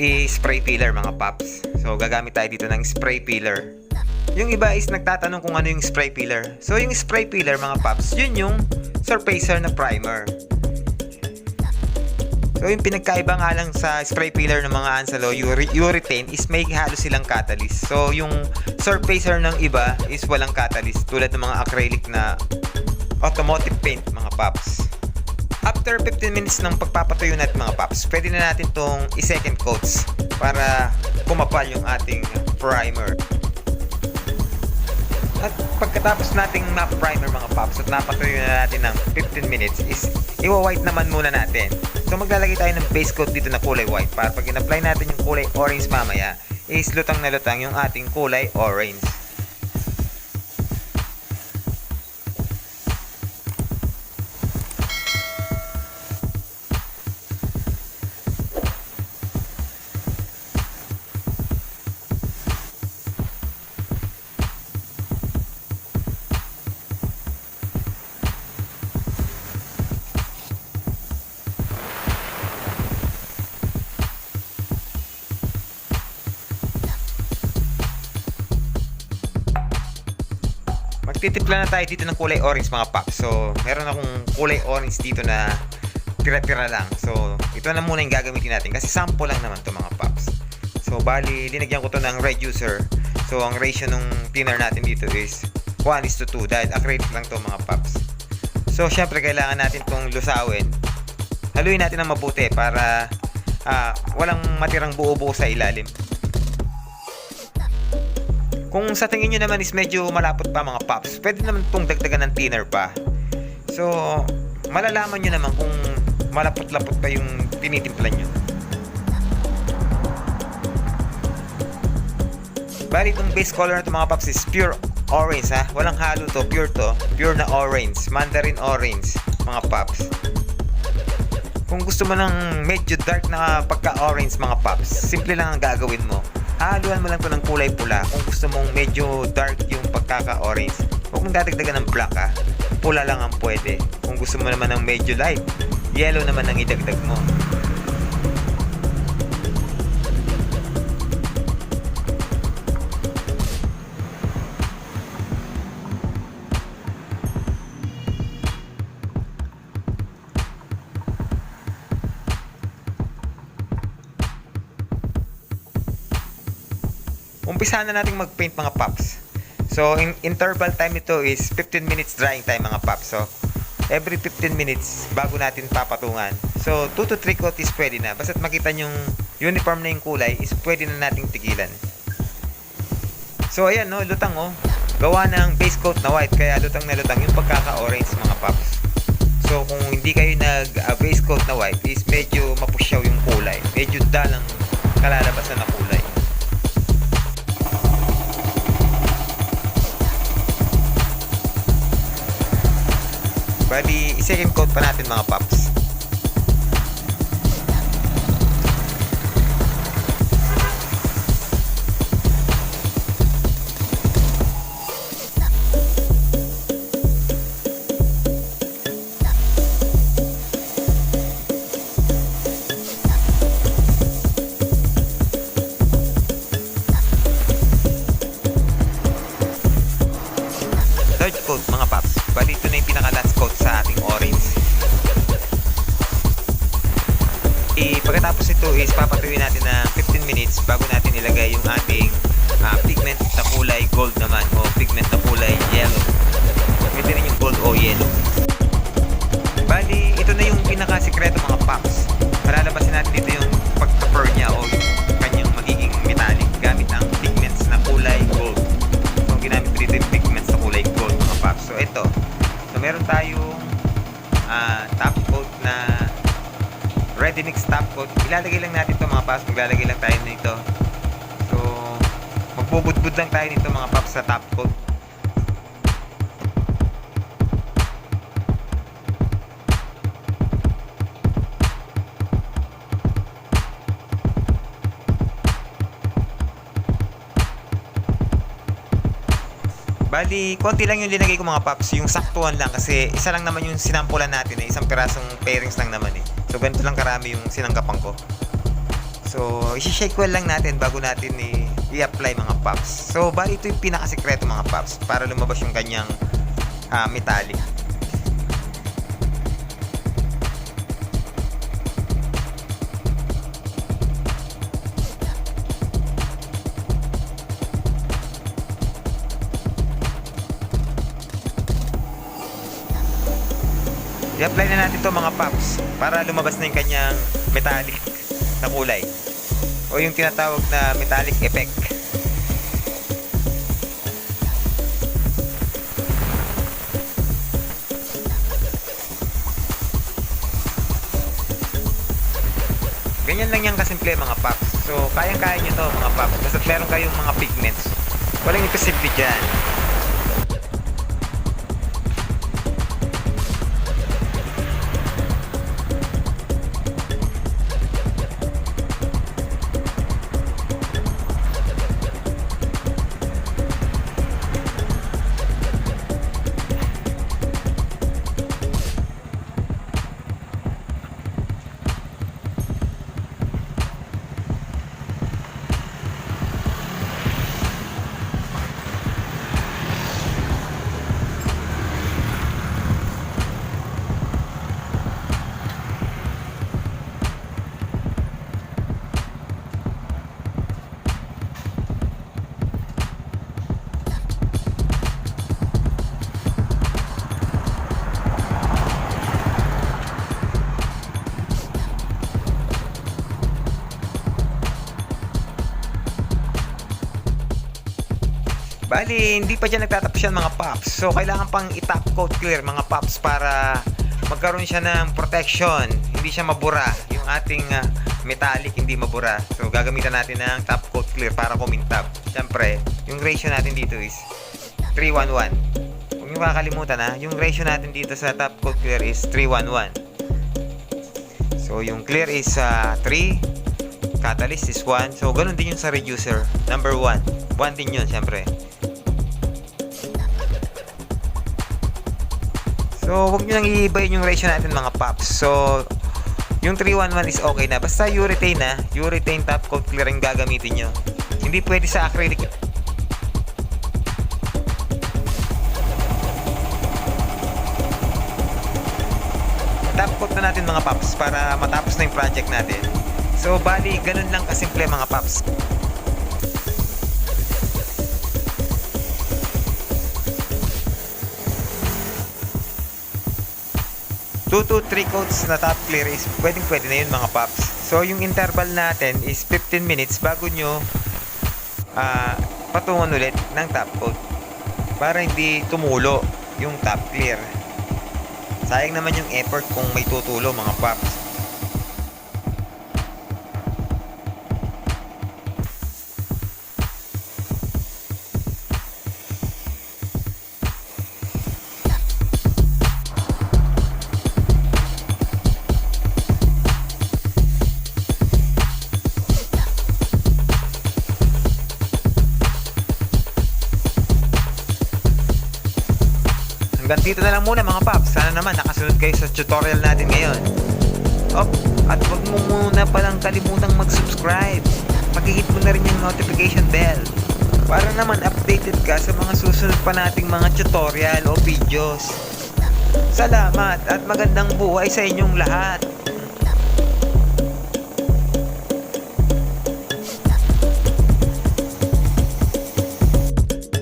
i-spray peeler mga paps. So gagamit tayo dito ng spray peeler. Yung iba is nagtatanong kung ano yung spray peeler. So yung spray peeler mga paps, yun yung surfacer na primer. So yung pinagkaiba nga lang sa spray peeler ng mga Ansalo ure- urethane is may halo silang catalyst. So yung surfacer ng iba is walang catalyst tulad ng mga acrylic na automotive paint mga paps. After 15 minutes ng pagpapatuyo natin mga paps, pwede na natin tong i-second coats para kumapal yung ating primer. At pagkatapos nating map-primer mga paps at napatuyo na natin ng 15 minutes is iwa-white naman muna natin. So maglalagay tayo ng base coat dito na kulay white para pag in-apply natin yung kulay orange mamaya is lutang na lutang yung ating kulay orange. Magtitimpla na tayo dito ng kulay orange mga paps. So, meron akong kulay orange dito na tira-tira lang. So, ito na muna yung gagamitin natin kasi sample lang naman to mga paps. So, bali, linagyan ko to ng reducer. So, ang ratio ng thinner natin dito is 1 is to 2 dahil acrylic lang to mga paps. So, syempre, kailangan natin tong lusawin. Haluin natin ng mabuti para ah, walang matirang buo-buo sa ilalim. Kung sa tingin nyo naman is medyo malapot pa mga pops, pwede naman itong dagdagan ng thinner pa. So, malalaman nyo naman kung malapot-lapot pa yung tinitimpla nyo. Bali, itong base color na mga pops is pure orange ha. Walang halo to, pure to. Pure na orange. Mandarin orange, mga pops. Kung gusto mo ng medyo dark na pagka-orange mga pops, simple lang ang gagawin mo. Haluan mo lang to ng kulay pula kung gusto mong medyo dark yung pagkaka-orange. Huwag mong dadagdagan ng black ha. Pula lang ang pwede. Kung gusto mo naman ng medyo light, yellow naman ang idagdag mo. Umpisa na nating mag-paint mga paps. So, in interval time nito is 15 minutes drying time mga paps. So, every 15 minutes bago natin papatungan. So, 2 to 3 coat is pwede na. Basta't makita yung uniform na yung kulay is pwede na nating tigilan. So, ayan no, lutang oh. Gawa ng base coat na white kaya lutang na lutang yung pagkaka-orange mga paps. So, kung hindi kayo nag-base coat na white is medyo mapusyaw yung kulay. Medyo dalang kalalabasan na kulay. Bali, i-second coat pa natin mga paps. Is papatuyuin natin na 15 minutes bago natin ilagay yung ating coat. Ilalagay lang natin to mga paps. Maglalagay lang tayo nito. So, magbubudbud lang tayo nito mga paps sa top coat. Bali, konti lang yung linagay ko mga paps, yung saktuhan lang kasi isa lang naman yung sinampulan natin eh, isang pirasong pairings lang naman eh. So ganito lang karami yung sinanggapan ko. So, isi-shake well lang natin bago natin i-apply mga pops. So, bali ito yung pinakasikreto mga pops para lumabas yung kanyang ah, metallic. I-apply na natin to mga pops para lumabas na yung kanyang metallic na kulay o yung tinatawag na metallic effect. Ganyan lang yan kasimple mga pops. So, kayang-kaya nyo to mga pops. Basta meron kayong mga pigments. Walang imposible dyan. Bali, hindi pa dyan nagtatapos yan mga pops. So, kailangan pang i-top coat clear mga pops para magkaroon siya ng protection. Hindi siya mabura. Yung ating ah, metallic hindi mabura. So, gagamitan natin ng top coat clear para kumintab. Siyempre, yung ratio natin dito is 311. Huwag niyo makakalimutan ha, yung ratio natin dito sa top coat clear is 311. So, yung clear is ah, 3, catalyst is 1. So, ganun din yung sa reducer, number 1. 1 din yun, siyempre. So, huwag nyo nang iibayin yung ratio natin mga pops. So, yung 311 is okay na. Basta urethane na, urethane top coat clear yung gagamitin nyo. Hindi pwede sa acrylic. Top coat na natin mga pops para matapos na yung project natin. So, bali, ganun lang kasimple mga pops. 2 to 3 coats na top clear is pwedeng pwede na yun mga paps. So yung interval natin is 15 minutes bago nyo ah, patungan ulit ng top coat para hindi tumulo yung top clear. Sayang naman yung effort kung may tutulo mga paps. Hanggang dito na lang muna mga paps. Sana naman nakasunod kayo sa tutorial natin ngayon. Oh, at huwag mo muna palang kalimutang mag-subscribe. Pag-hit mo na rin yung notification bell. Para naman updated ka sa mga susunod pa nating mga tutorial o videos. Salamat at magandang buhay sa inyong lahat.